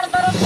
Bárbaros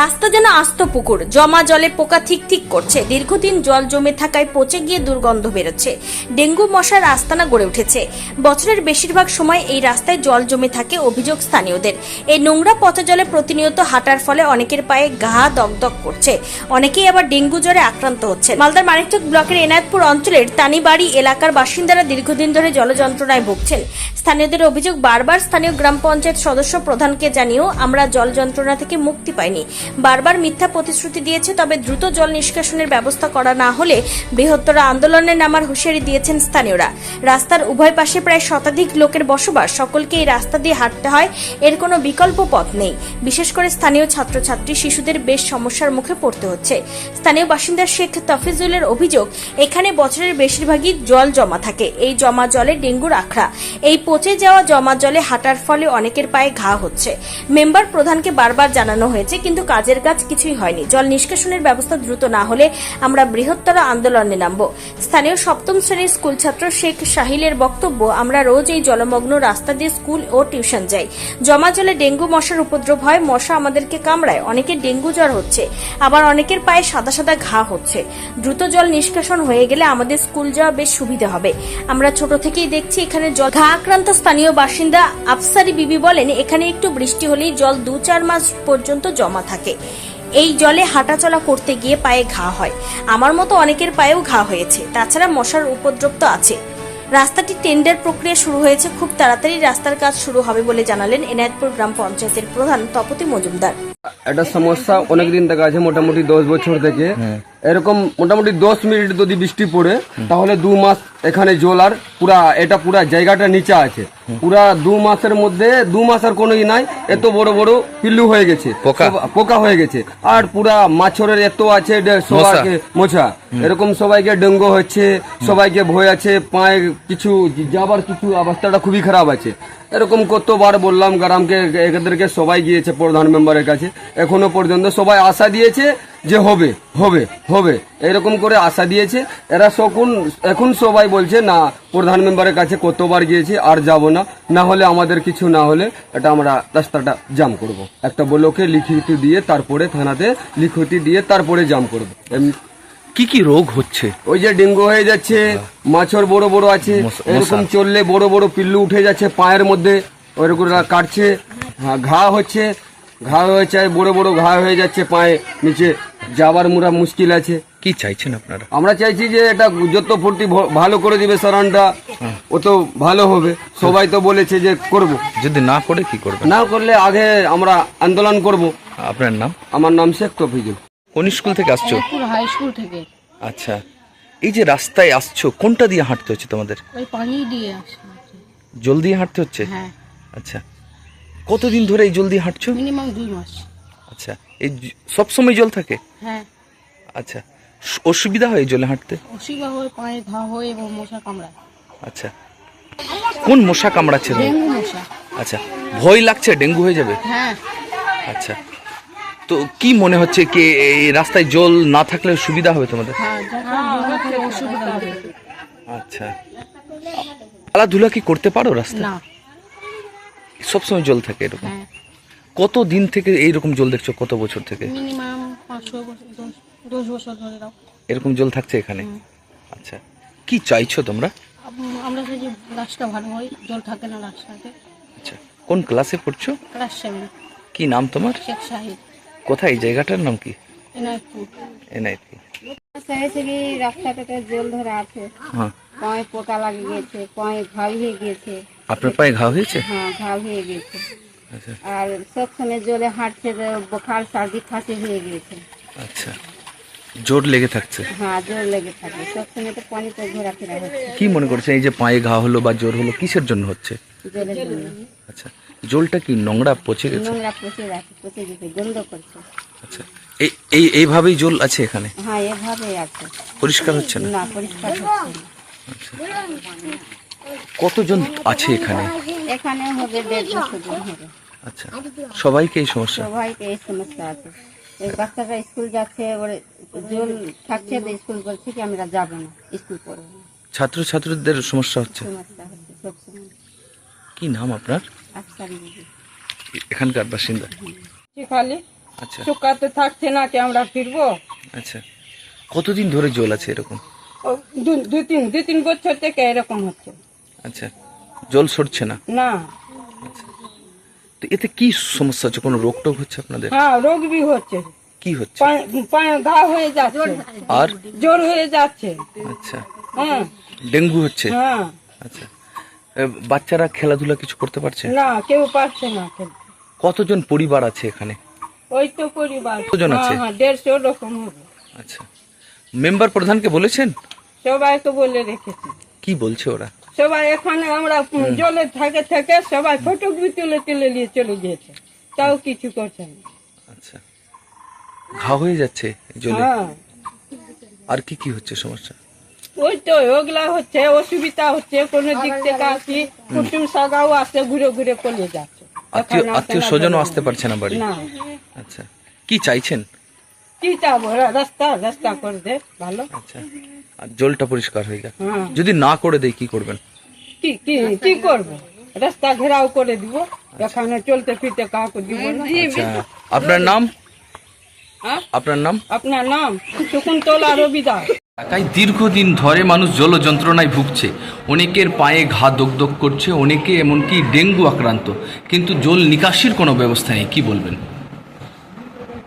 রাস্তা যেন আস্ত পুকুর, জমা জলে পোকা ঠিক ঠিক করছে। দীর্ঘদিন জল জমে থাকায় পচে গিয়ে দুর্গন্ধ বেরোচ্ছে। ডেঙ্গু মশার আস্তানা গড়ে উঠেছে। বছরের বেশিরভাগ সময় এই রাস্তায় জল জমে থাকে অভিযোগ স্থানীয়দের। এই নোংরা পচা জলে প্রতিনিয়ত হাঁটার ফলে অনেকের পায়ে ঘা দগদগ করছে। অনেকেই আবার ডেঙ্গু জ্বরে আক্রান্ত হচ্ছে মালদার মানিকচক ব্লকের এনায়তপুর অঞ্চলের তানিবাড়ি এলাকার বাসিন্দারা দীর্ঘদিন ধরে জলযন্ত্রণায় ভুগছেন। স্থানীয়দের অভিযোগ বারবার স্থানীয় গ্রাম পঞ্চায়েত সদস্য প্রধানকে জানিয়েও আমরা জল যন্ত্রণা থেকে মুক্তি পাইনি। বারবার মিথ্যা প্রতিশ্রুতি দিয়েছে, তবে দ্রুত জল নিষ্কাশনের ব্যবস্থা করা না হলে বৃহত্তর আন্দোলনে নামার হুঁশিয়ারি দিয়েছেন স্থানীয়রা। রাস্তার উভয় পাশে প্রায় শতাধিক লোকের বসবাস, সকলকে এই রাস্তা দিয়ে হাঁটতে হয়, এর কোনো বিকল্প পথ নেই। বিশেষ করে স্থানীয় ছাত্রছাত্রী শিশুদের বেশ সমস্যার মুখে পড়তে হচ্ছে। স্থানীয় বাসিন্দা শেখ তফিজুলের অভিযোগ, এখানে বছরের বেশিরভাগই জল জমা থাকে। এই জমা জলে ডেঙ্গুর আখড়া। এই পচে যাওয়া জমা জলে হাঁটার ফলে অনেকের পায়ে ঘা হচ্ছে। মেম্বার প্রধানকে বারবার জানানো হয়েছে, কিন্তু কাজের কাজ কিছুই হয়নি। জল নিষ্কাশনের ব্যবস্থা দ্রুত না হলে আমরা বৃহত্তর আন্দোলনে নামব। স্থানীয় সপ্তম শ্রেণির স্কুল ছাত্র শেখ শাহিলের বক্তব্য, আমরা রোজ এই জলমগ্ন রাস্তা দিয়ে স্কুল ও টিউশন যাই। জমা জলে ডেঙ্গু মশার উপদ্রব হয়, মশা আমাদেরকে কামড়ায়। অনেকের ডেঙ্গু জ্বর হচ্ছে, আবার অনেকের পায়ে সাদা সাদা ঘা হচ্ছে। দ্রুত জল নিষ্কাশন হয়ে গেলে আমাদের স্কুল যাওয়া বেশ সুবিধা হবে। আমরা ছোট থেকেই দেখছি এখানে জল ঘা আক্রান্ত স্থানীয় বাসিন্দা আফসারি বিবি বলেন, এখানে একটু বৃষ্টি হলেই জল দু চার মাস পর্যন্ত জমা থাকে। এই জলে হাঁটাচলা করতে গিয়ে পায়ে ঘা হয়। আমার মতো অনেকের পায়েও ঘা হয়েছে। তাছাড়া মশার উপদ্রব তো আছে। রাস্তাটি টেন্ডার প্রক্রিয়া শুরু হয়েছে। খুব তাড়াতাড়ি রাস্তার কাজ শুরু হবে বলে জানালেন এনায়তপুর গ্রাম পঞ্চায়েতের প্রধান তপতি মজুমদার। একটা সমস্যা অনেকদিন থেকে আছে মোটামুটি দশ বছর থেকে। এরকম মোটামুটি দশ মিনিট যদি বৃষ্টি পড়ে তাহলে দু মাস এখানে জল আর পুরা এটা পুরা জায়গাটা নিচে আছে। পুরা দু মাসের মধ্যে দু মাস আর কোনো ই নাই এত বড় বড় পিল্লু হয়ে গেছে। পোকা? পোকা হয়ে গেছে। আর পুরা মাছরের এত আছে সবাইকে মোছা এরকম সবাইকে ডেঙ্গু হচ্ছে সবাইকে ভয় আছে পায়ে কিছু যাবার কিছু অবস্থাটা খুবই খারাপ আছে। এরকম কতবার বললাম গ্রামকে এদেরকে সবাই গিয়েছে প্রধান মেম্বারের কাছে। এখনও পর্যন্ত সবাই আশা দিয়েছে যে হবে হবে হবে। এরকম করে আশা দিয়েছে। এরা সকুন এখন সবাই বলছে না প্রধান মেম্বারের কাছে কতবার গিয়েছে আর যাব না। না হলে আমাদের কিছু না হলে এটা আমরা রাস্তাটা জাম করব। একটা ব্লকে লিখিত দিয়ে তারপরে থানাতে লিখিত দিয়ে তারপরে জাম করব। কি কি রোগ হচ্ছে? ওই যে ডেঙ্গু হয়ে যাচ্ছে মাছর বড় বড় আছে এরকম চললে বড় বড় পিল্লু উঠে যাচ্ছে পায়ের মধ্যে ওরকম ওরা কাটছে হ্যাঁ, ঘা হচ্ছে ঘা হয়েছে বড় বড় ঘা হয়ে যাচ্ছে পায়ে নিচে যাবার মুরা মুশকিল আছে। কি চাইছেন আপনারা? আমরা চাইছি যে এটা যত ফুর্তি ভ- ভালো করে দিবে সরানটা ও তো ভালো হবে। সবাই তো বলেছে যে করব। যদি না করে কি করবে না করলে আগে আমরা আন্দোলন করব। আপনার নাম? আমার নাম শেখ তফিজুল। কোন স্কুল থেকে আসছো? হাই স্কুল থেকে। আচ্ছা। এই যে রাস্তায় আসছো কোনটা দিয়ে হাঁটতে হচ্ছে তোমাদের? ওই পানি দিয়ে আসে জল দিয়ে হাঁটতে হচ্ছে? হ্যাঁ। আচ্ছা। কতদিন ধরে এই জল দিয়ে হাঁটছো? মিনিমাম দুই মাস। আচ্ছা এই সব সময় জল থাকে? হ্যাঁ। আচ্ছা অসুবিধা হয় জলে হাঁটতে? অসুবিধা হয়ে পায়ে ঘা হয়ে এবং মশা কামড়ায়। আচ্ছা। কোন মশা কামড়াচ্ছে? ডেঙ্গু মশা। আচ্ছা ভয় লাগছে ডেঙ্গু হয়ে যাবে? হ্যাঁ। আচ্ছা তো কি মনে হচ্ছে কি এই রাস্তায় জল না থাকলে সুবিধা হবে তোমাদের? হ্যাঁ আচ্ছা। খেলাধুলা কি করতে পারো রাস্তায়? না। সবসময় জল থাকে এরকম? হ্যাঁ। কত দিন থেকে এইরকম জল দেখছ কত বছর থেকে? মিনিমাম পাঁচশো বছর দশ বছর ধরে দাও। এরকম জল থাকছে এখানে? আচ্ছা। কি চাইছো তোমরা? আম- আমরা চাই যে রাস্তা ভালো হয় জল থাকে না রাস্তাতে আচ্ছা। কোন ক্লাসে পড়ছো? ক্লাস সেভেন কি নাম তোমার? শেখ সাহিদ কোথায়? এই জায়গাটার নাম কি? এনায়তপুর। এনআইপি চাইছে কি রাস্তাটাতে জল ধরে আছে। হ্যাঁ। পায়ে পোকা লাগে গেছে পায়ে ঘাল হয়ে গেছে। আপনার পায়ে ঘা হয়েছে? হ্যাঁ ঘাল হয়ে গেছে। আচ্ছা। আর সবসময় জলে হাঁটছে বোখার সর্দি খাঁসি হয়ে গেছে। আচ্ছা। জোর লেগে থাকছে? হ্যাঁ জোর লেগে থাকে। সবসময় তো পানিতে ঘোরাফেরা হচ্ছে। কি মনে করছে এই যে পায়ে ঘা হলো বা জোর হলো কিসের জন্য হচ্ছে? জলের জন্য। আচ্ছা। জলটা কি নোংরা পচে গেছে? নোংরা পচে যাচ্ছে পচে গেছে গন্ধ করছে। আচ্ছা। এই এই এইভাবেই জল আছে এখানে? হ্যাঁ এভাবে আছে। পরিষ্কার হচ্ছে না? না পরিষ্কার হচ্ছে না। কতজন আছে এখানে? এখানে হবে আচ্ছা সবাইকে এই সমস্যা? সবাইকে এই সমস্যা আছে। এই বাচ্চাটা স্কুল যাচ্ছে এবারে জল থাকছে তো স্কুল বলছে কি আমরা যাব না স্কুল পড়ব না। ছাত্র ছাত্রীদের সমস্যা হচ্ছে? সমস্যা হচ্ছে কি নাম আপনার? এখানকার বাসিন্দা? খালি। আচ্ছা। শুকাতে থাকছে না কি আমরা ফিরবো? আচ্ছা কতদিন ধরে জল আছে এরকম? ও দু- দুই তিন দুই তিন বছর থেকে এরকম হচ্ছে। আচ্ছা জল সরছে না? না। তো এতে কি সমস্যা হচ্ছে? কোনো রোগ টোগ হচ্ছে আপনাদের? হ্যাঁ রোগ বি হচ্ছে। কি হচ্ছে? পায়ে- পায়ে ঘা হয়ে যাচ্ছে। আর? জ্বর হয়ে যাচ্ছে। আচ্ছা। হ্যাঁ। ডেঙ্গু হচ্ছে? হ্যাঁ। আচ্ছা। বাচ্চারা খেলাধুলা কিছু করতে পারছে? না কেউ পারছে না কতজন পরিবার আছে এখানে? ওই তো পরিবার। কতজন আছে? হ্যাঁ হ্যাঁ দেড়শো রকম হবে। আচ্ছা। মেম্বার প্রধানকে বলেছেন? সবাই তো বলে রেখেছি। কি বলছে ওরা? সবাই এখানে আমরা জলে থাকে থেকে সবাই ফটো তুলে তুলে নিয়ে চলে গিয়েছে। তাও কিছু করছে না। আচ্ছা। ঘা হয়ে যাচ্ছে জলে? হ্যাঁ। আর কি কি হচ্ছে সমস্যা? ওই তো ওগুলা হচ্ছে অসুবিধা হচ্ছে কোন দিক থেকে আসি কুটুম সাগাও আসে ঘুরে ঘুরে চলে যাচ্ছে। আত্মীয় স্বজনও আসতে পারছে না বাড়ি? আচ্ছা। কি চাইছেন? কি চাবো? রাস্তা রাস্তা করে দে ভালো। আচ্ছা। আর জলটা পরিষ্কার হয়ে গেল হ্যাঁ। যদি না করে দেয় কি করবেন? কি কি কি করব? রাস্তা ঘেরাও করে দিব। এখানে চলতে ফিরতে কাউকে দিব আচ্ছা আপনার নাম? হ্যাঁ? আপনার নাম? আপনার নাম? শকুন্তলা রবিদাস। এলাকায় দীর্ঘদিন ধরে মানুষ জল যন্ত্রণায় ভুগছে। অনেকের পায়ে ঘা দগদগ করছে অনেকে এমনকি ডেঙ্গু আক্রান্ত। কিন্তু জল নিকাশির কোনো ব্যবস্থা নেই কি বলবেন?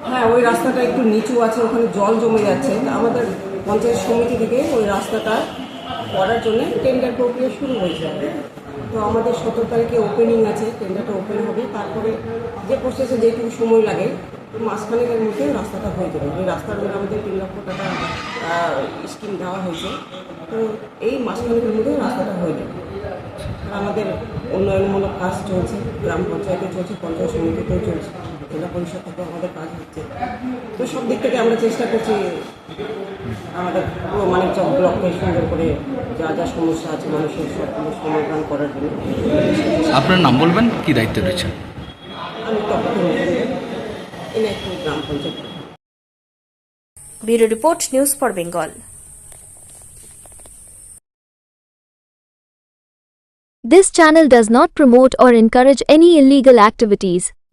হ্যাঁ ওই রাস্তাটা একটু নিচু আছে ওখানে জল জমে যাচ্ছে। আমাদের পঞ্চায়েত সমিতি থেকে ওই রাস্তাটা করার জন্য টেন্ডার প্রক্রিয়া শুরু হয়েছে। তো আমাদের সতেরো তারিখে ওপেনিং আছে টেন্ডারটা ওপেন হবে। তারপরে যে প্রসেসে যেটুকু সময় লাগে, মাঝখানের মধ্যে রাস্তাটা হয়ে যাবে। ওই রাস্তার জন্য আমাদের তিন লক্ষ টাকা স্কিম দেওয়া হয়েছে। তো এই মাঝখানের মধ্যে রাস্তাটা হয়ে যাবে। আমাদের উন্নয়নমূলক কাজ চলছে, গ্রাম পঞ্চায়েতে চলছে, পঞ্চায়েত সমিতিতেও চলছে। জেলা পরিষদ থেকেও আমাদের কাজ হচ্ছে। তো সব দিক থেকে আমরা চেষ্টা করছি আমাদের পুরো মানিকচক ব্লককে সুন্দর করে যা যা সমস্যা আছে মানুষের সবগুলো সমাধান করার জন্য। আপনার নাম বলবেন? কি দায়িত্ব রয়েছে আমি তখন গ্রাম panchayat bureau report news for Bengal. This channel does not promote or encourage any illegal activities.